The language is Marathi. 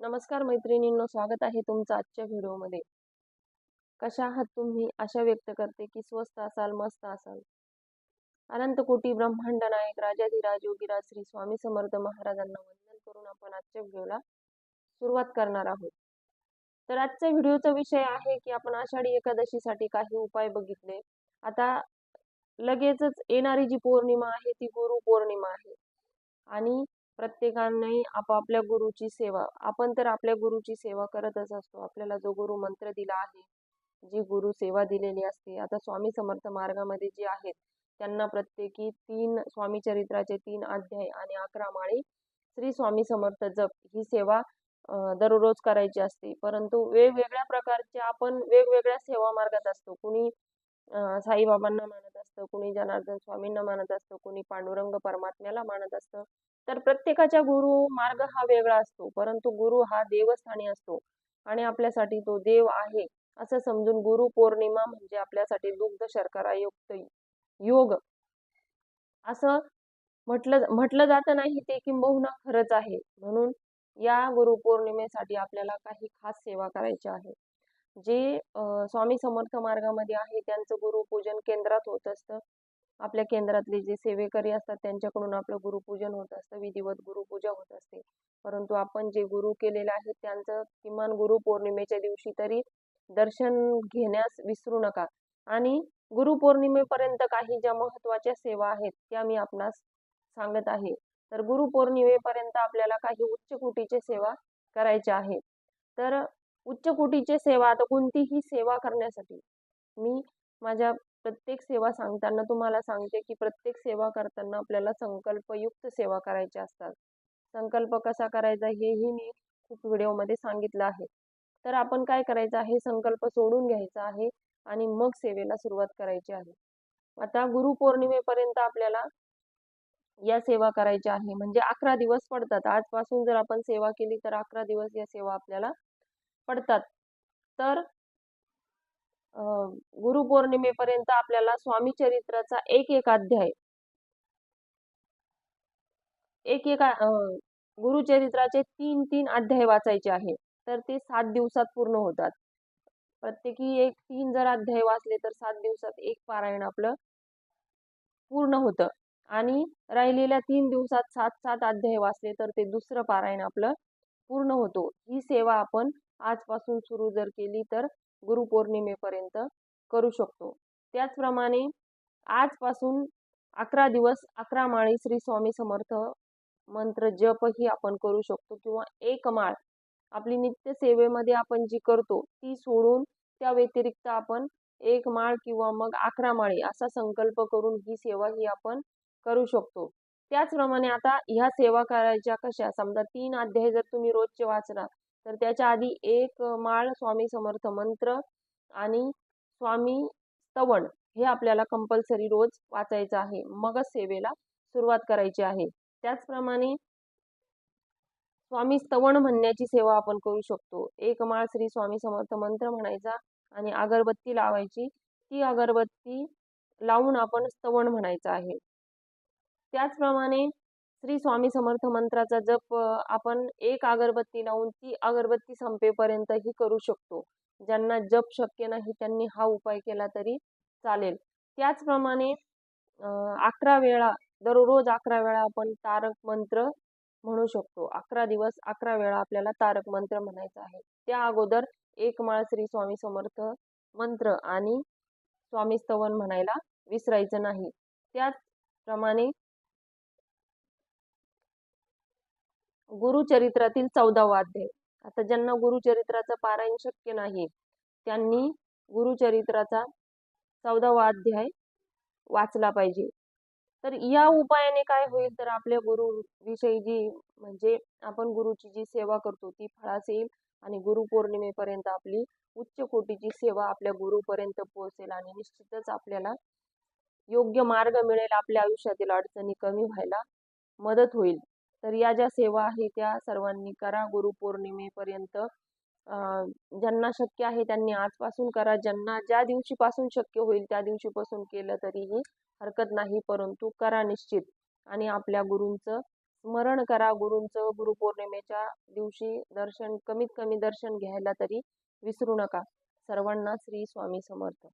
नमस्कार मैत्रिणींनो स्वागत आहे तुमचं आजच्या व्हिडिओमध्ये. कशा आहात तुम्ही? आशा व्यक्त करते की स्वस्त असाल मस्त असाल. अनंत कोटी ब्रह्मांड नायक राजाधिराज योगीराज श्री स्वामी समर्थ महाराजांना वंदन करून आपण आजच्या व्हिडिओला सुरुवात करणार आहोत. तर आजच्या व्हिडिओचा विषय आहे की आपण आषाढी एकादशीसाठी काही उपाय बघितले. आता लगेचच येणारी जी पौर्णिमा आहे ती गुरु पौर्णिमा आहे. आणि प्रत्येकाने आपापल्या गुरुची सेवा आपण तर आपल्या गुरुची सेवा करतच असतो. आपल्याला जो गुरु मंत्र दिला आहे जी गुरु सेवा दिलेली असते. आता स्वामी समर्थ मार्गामध्ये जे आहेत त्यांना प्रत्येकी तीन स्वामी चरित्राचे तीन अध्याय आणि अकरा माळी श्री स्वामी समर्थ जप ही सेवा दररोज करायची असते. परंतु वेगवेगळ्या प्रकारचे आपण वेगवेगळ्या सेवा मार्गात असतो. कुणी साईबाबांना मानत असतं कुणी जनार्दन स्वामींना मानत असतं कुणी पांडुरंग परमात्म्याला मानत असतं. तर प्रत्येकाच्या गुरु मार्ग हा वेगळा असतो. परंतु गुरु हा देवस्थानी असतो आणि आपल्यासाठी तो देव आहे असं समजून गुरु पौर्णिमा म्हणजे आपल्यासाठी दुग्ध शर्करायुक्त योग. असं म्हटलं म्हटलं जात नाही ते किंबहुना खरंच आहे. म्हणून या गुरु पौर्णिमेसाठी आपल्याला काही खास सेवा करायची आहे. जे स्वामी समर्थ मार्गामध्ये आहे त्यांचं गुरुपूजन केंद्रात होत असतं. आपल्या केंद्रातले जे सेवेकरी असतात त्यांच्याकडून आपलं गुरुपूजन होत असतं विधिवत गुरुपूजा होत असते. परंतु आपण जे गुरु केलेलं आहे त्यांचं किमान गुरुपौर्णिमेच्या दिवशी तरी दर्शन घेण्यास विसरू नका. आणि गुरुपौर्णिमेपर्यंत काही ज्या महत्त्वाच्या सेवा आहेत त्या मी आपणास सांगत आहे. तर गुरुपौर्णिमेपर्यंत आपल्याला काही उच्च कोटीचे सेवा करायच्या आहेत तर उच्च कोटीचे सेवा आता कोणतीही सेवा करण्यासाठी मी माझ्या प्रत्येक सेवा सांगताना तुम्हाला सांगते की प्रत्येक सेवा करताना आपल्याला संकल्पयुक्त सेवा करायच्या असतात. संकल्प कसा करायचा हेही मी खूप व्हिडिओमध्ये सांगितलं आहे. तर आपण काय करायचं आहे? संकल्प सोडून घ्यायचा आहे आणि मग सेवेला सुरुवात करायची आहे. आता गुरुपौर्णिमेपर्यंत आपल्याला या सेवा करायच्या आहे. म्हणजे अकरा दिवस पडतात. आजपासून जर आपण सेवा केली तर अकरा दिवस या सेवा आपल्याला पडतात. तर गुरुपौर्णिमेपर्यंत आपल्याला स्वामी चरित्राचा एक एक अध्याय. एक एक गुरुचरित्राचे तीन तीन अध्याय वाचायचे आहे तर ते सात दिवसात पूर्ण होतात. प्रत्येकी एक तीन जर अध्याय वाचले तर सात दिवसात एक पारायण आपलं पूर्ण होतं. आणि राहिलेल्या तीन दिवसात सात सात अध्याय वाचले तर ते दुसरं पारायण आपलं पूर्ण होतो. ही सेवा आपण आजपासून सुरू जर केली तर गुरुपौर्णिमेपर्यंत करू शकतो. त्याचप्रमाणे आजपासून अकरा दिवस अकरा माळी श्री स्वामी समर्थ मंत्र जपही आपण करू शकतो किंवा एक माळ आपली नित्य सेवेमध्ये आपण जी करतो ती सोडून त्या व्यतिरिक्त आपण एक माळ किंवा मग अकरा माळी असा संकल्प करून ही सेवा ही आपण करू शकतो. त्याचप्रमाणे आता ह्या सेवा करायच्या कशा? समजा तीन अध्याय जर तुम्ही रोजचे वाचणार तर त्याच्या आधी एक माळ स्वामी समर्थ मंत्र आणि स्वामी स्तवण हे आपल्याला कंपल्सरी रोज वाचायचं आहे. मगच सेवेला सुरुवात करायची आहे. त्याचप्रमाणे स्वामी स्तवण म्हणण्याची सेवा आपण करू शकतो. एक माळ श्री स्वामी समर्थ मंत्र म्हणायचा आणि अगरबत्ती लावायची. ती अगरबत्ती लावून आपण स्तवण म्हणायचं आहे. त्याचप्रमाणे श्री स्वामी समर्थ मंत्राचा जप आपण एक अगरबत्ती लावून ती अगरबत्ती संपेपर्यंतही करू शकतो. ज्यांना जप शक्य नाही त्यांनी हा उपाय केला तरी चालेल. त्याचप्रमाणे अकरा वेळा दररोज अकरा वेळा आपण तारक मंत्र म्हणू शकतो. अकरा दिवस अकरा वेळा आपल्याला तारक मंत्र म्हणायचा आहे. त्या अगोदर एक माळ श्री स्वामी समर्थ मंत्र आणि स्वामी स्तवन म्हणायला विसरायचं नाही. त्याचप्रमाणे गुरुचरित्रातील चौदावा अध्याय आता ज्यांना गुरुचरित्राचं पारायण शक्य नाही त्यांनी गुरुचरित्राचा चौदावा अध्याय वाचला पाहिजे. तर या उपायाने काय होईल तर आपल्या गुरुविषयी जी म्हणजे आपण गुरुची जी सेवा करतो ती फळास येईल आणि गुरुपौर्णिमेपर्यंत आपली उच्च कोटीची सेवा आपल्या गुरुपर्यंत पोहोचेल आणि निश्चितच आपल्याला योग्य मार्ग मिळेल आपल्या आयुष्यातील अडचणी कमी व्हायला मदत होईल. तर या ज्या सेवा आहे त्या सर्वांनी करा. गुरुपौर्णिमेपर्यंत ज्यांना शक्य आहे त्यांनी आजपासून करा. ज्यांना ज्या दिवशीपासून शक्य होईल त्या दिवशीपासून केलं तरीही हरकत नाही परंतु करा निश्चित आणि आपल्या गुरूंचं स्मरण करा. गुरूंचं गुरुपौर्णिमेच्या दिवशी दर्शन कमीत कमी दर्शन घ्यायला तरी विसरू नका. सर्वांना श्री स्वामी समर्थ.